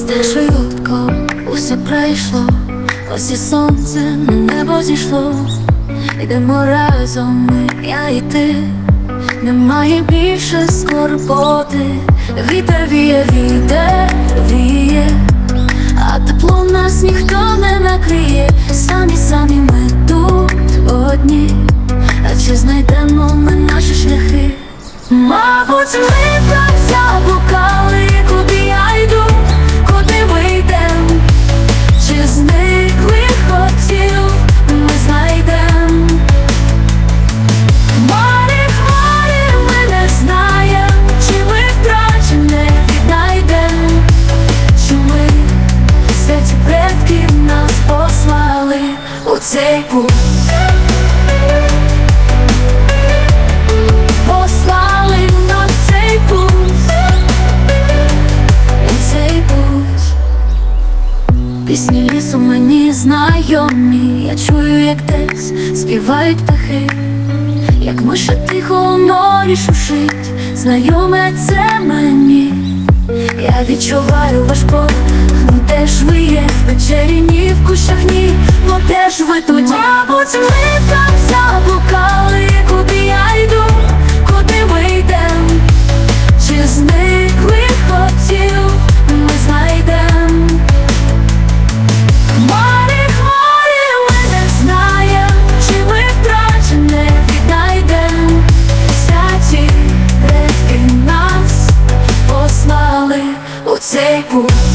теж випадком усе пройшло, ось і сонце на небо зійшло. Йдемо разом, ми, я і ти, немає більше скорботи, вітер віє, вітер віє, а тепло нас ніхто не накриє, самі самі ми тут одні, а чи знайдемо ми наші шляхи? Мабуть, ми цей путь. Послали на цей путь, путь. Пісні лісу мені знайомі, я чую, як десь співають птахи, як миша тихо у норі шушить, знайоме це мені. Я відчуваю ваш ну де ж ви є в печері, ні ми тут, мабуть, ми там заблукали, куди я йду, куди ми йдем, чи зниклих хотів, ми знайдем. Марі хмарі ми не знає, чи ми втрачене віднайдем. Всяті предки нас послали у цей путь.